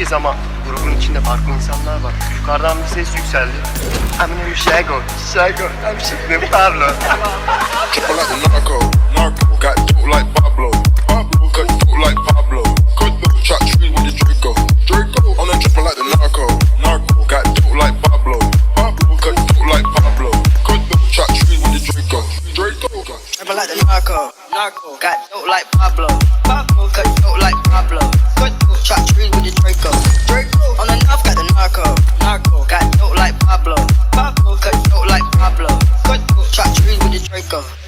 kişiyiz ama grubun içinde farklı insanlar var. Yukarıdan bir ses yükseldi. I'm Shago, Shago, I'm Şükrü Pablo. Chopper like a narco, narco, got dope like Pablo, Pablo, got dope like Pablo, got dope shot tree with the Draco, Draco, on a chopper like a narco, narco, got dope like Pablo, Pablo, got dope like Pablo, got dope shot tree with the Draco, Draco, chopper like a narco, narco, got dope like Pablo, Pablo, got dope like Pablo, got Go.